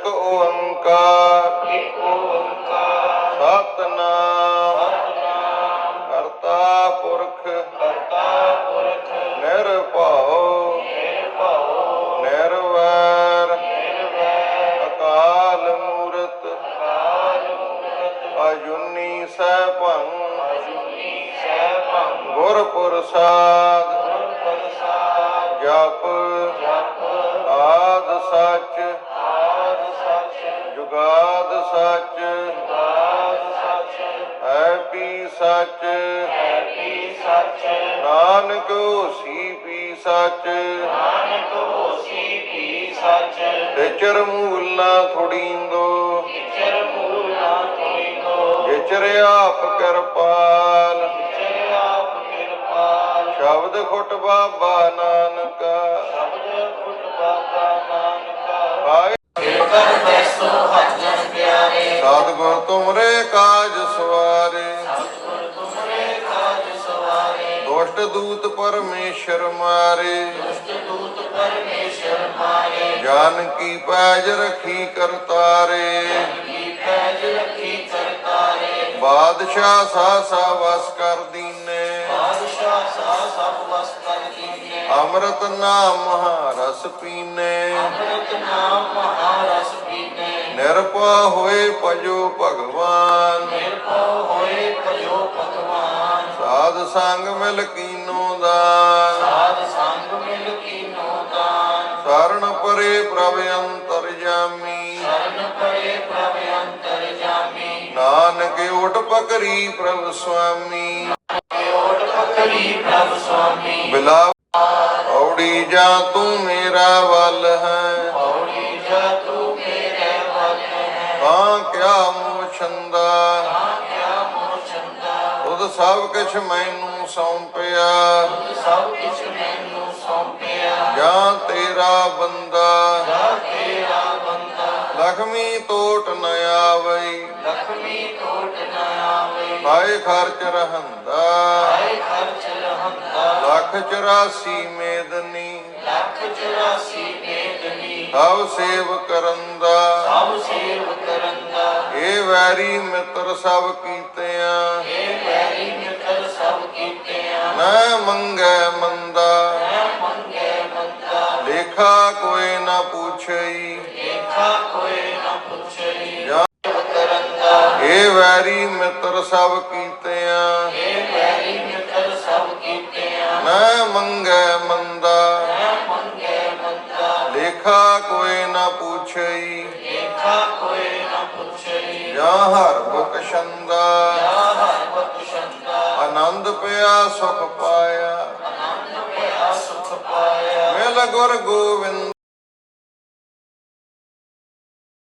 ਇੱਕ ਓੰਕਾਰ ਇੱਕ ਓੰਕਾਰ। ਸਤਨਾਮ। ਸਤਨਾਮ। ਕਰਤਾ ਪੁਰਖ ਕਰਤਾ ਪੁਰਖ। ਨਿਰਭਉ ਨਿਰਭਉ। ਨਿਰਵੈਰ। ਨਿਰਵੈਰ। ਅਕਾਲ ਮੂਰਤ ਅਕਾਲ ਮੂਰਤ। ਅਜੂਨੀ ਸੈਭੰ ਅਜੂਨੀ ਸੈਭੰ ਗੁਰ ਪ੍ਰਸਾਦ ਗੁਰ ਪ੍ਰਸਾਦ ਜਪ। ਜਪ। ਆਦ ਸੱਚ। ਜੁਗਾਦ ਸੱਚ। ਆਦ ਸੱਚ ਹੈ ਪੀ ਸੱਚ। ਹੈਪੀ ਸੱਚ ਨਾਨਕ ਹੋਸੀ ਪੀ ਸੱਚ। ਨਾਨਕ ਹੋਸੀ ਵੀ ਸੱਚ ਵਿਚਰ ਮੂਲ ਨਾ ਥੋੜੀਂਦੋ। ਵਿਚਰ ਮੂਲ ਨਾ ਤੋਇਨੋ ਵਿਚਰ ਆਪ ਕਿਰਪਾਲ। ਵਿਚਰ ਆਪ ਕਿਰਪਾਲ ਸ਼ਬਦ ਖੁੱਟ ਬਾਬਾ ਨਾਨਕਾ। ਸ਼ਬਦ ਫੁੱਟ ਬਾਬਾ ਦੁਸ਼ਟ ਦੂਤ ਪਰਮੇਸ਼ਰ ਮਾਰੇ। ਦੁਸ਼ਟ ਦੂਤ ਪਰਮੇਸ਼ਰ ਮਾਰੇ। ਜਾਨ ਕੀ ਪੈਜ ਰਖੀ ਕਰਤਾਰੇ। ਕੀ ਪੈਜ ਰੱਖੀ ਕਰਤਾਰੇ। ਬਾਦਸ਼ਾਹ ਸਾ ਸਾ ਵਸ ਕਰ ਦੀਨੇ। ਬਾਦਸ਼ਾਹ ਸਾ ਸਭ ਵਸ ਕਰ ਦੀਨੇ। ਅੰਮ੍ਰਿਤ ਨਾਮ ਮਹਾਰਸ ਪੀਨੇ। ਅੰਮ੍ਰਿਤ ਨਾਮ ਮਹਾਰਸ ਪੀਨੇ ਨਿਰਪਾ ਹੋਏ ਭਜੋ ਭਗਵਾਨ। ਨਿਰਭਉ ਹੋਏ ਭਜੋ ਭਗਵਾਨ। ਸਾਧ ਸੰਗ ਮਿਲ ਕੀਨੋ ਦਾਨ। ਸਾਧ ਸੰਗ ਮਿਲ ਕੀਨੋ ਦਾਨ। ਸਰਣ ਪਰੇ ਪ੍ਰਭ ਅੰਤਰਜਾਮੀ ਸਰਨ ਪਰੇ ਪ੍ਰਭ ਅੰਤਰ ਜਾਮੀ। ਨਾਨਕ ਓਟ ਪਕਰੀ ਪ੍ਰਭ ਸੁਆਮੀ। ਓਟ ਪਕੜੀ ਪ੍ਰਭ ਸੁਆਮੀ। ਬਿਲਾ ਔੜੀ ਜਾਂ ਤੂੰ ਮੇਰਾ ਵੱਲ ਹੈ। ਤੁਧ ਸਭ ਕੁਛ ਮੈਨੂੰ ਸੌਂਪਿਆ ਸਭ ਕੁਛ ਮੈਨੂੰ ਸੌਂਪਿਆ ਜਾਂ ਤੇਰਾ ਬੰਦਾ। ਜਾ ਤੇਰਾ ਬੰਦਾ ਲਖਮੀ ਟੋਟ ਨ ਆਵਈ। ਲਖਮੀ ਟੋਟ ਨਾ ਆਵੇ ਹਾਏ ਖਰਚ ਰਹੰਦਾ। ਆਏ ਖਰਚ ਰਹੰਦਾ ਲੱਖ 84 ਮੇਦਨੀ। ਲੱਖ 84 ਮੇਦਨੀ ਸਭ ਸੇਵ ਕਰਨ ਦਾ ਸਭ ਸੇਵ ਕਰਨ ਦਾ ਇਹ ਵੈਰੀ ਮਿੱਤਰ ਸਭ ਮਿੱਤਰ ਸਭ ਕੀਤਿਆਂ ਮੰਗੈ ਮੰਦਾ। ਲੇਖਾ ਕੋਈ ਨਾ ਪੁੱਛਈ। ਦੇਖਾ ਕੋਈ ਨਾ ਪੁੱਛਈ ਜਾਂ ਵੈਰੀ ਮਿੱਤਰ ਸਭ ਕੀਤਿਆਂ। ਇਹ ਵੈਰੀ ਮਿੱਤਰ ਸਭ ਕੀਤਿਆਂ ਮੈਂ ਮੰਗੈ ਮੰਦਾ। ਮੈਂ ਮੰਗੇ ਮੰਦਾ ਲੇਖਾ ਕੋਈ ਨਾ ਪੁੱਛਈ ਦੇਖਾ ਕੋਈ ਨਾ ਪੁੱਛਈ। ਜਾਂ ਹਰ ਬਖਸ਼ੰਦਾ। ਪਿਆ ਸੁਖ ਪਾਇਆ। ਮਿਲ ਗੁਰ ਗੋਬਿੰਦ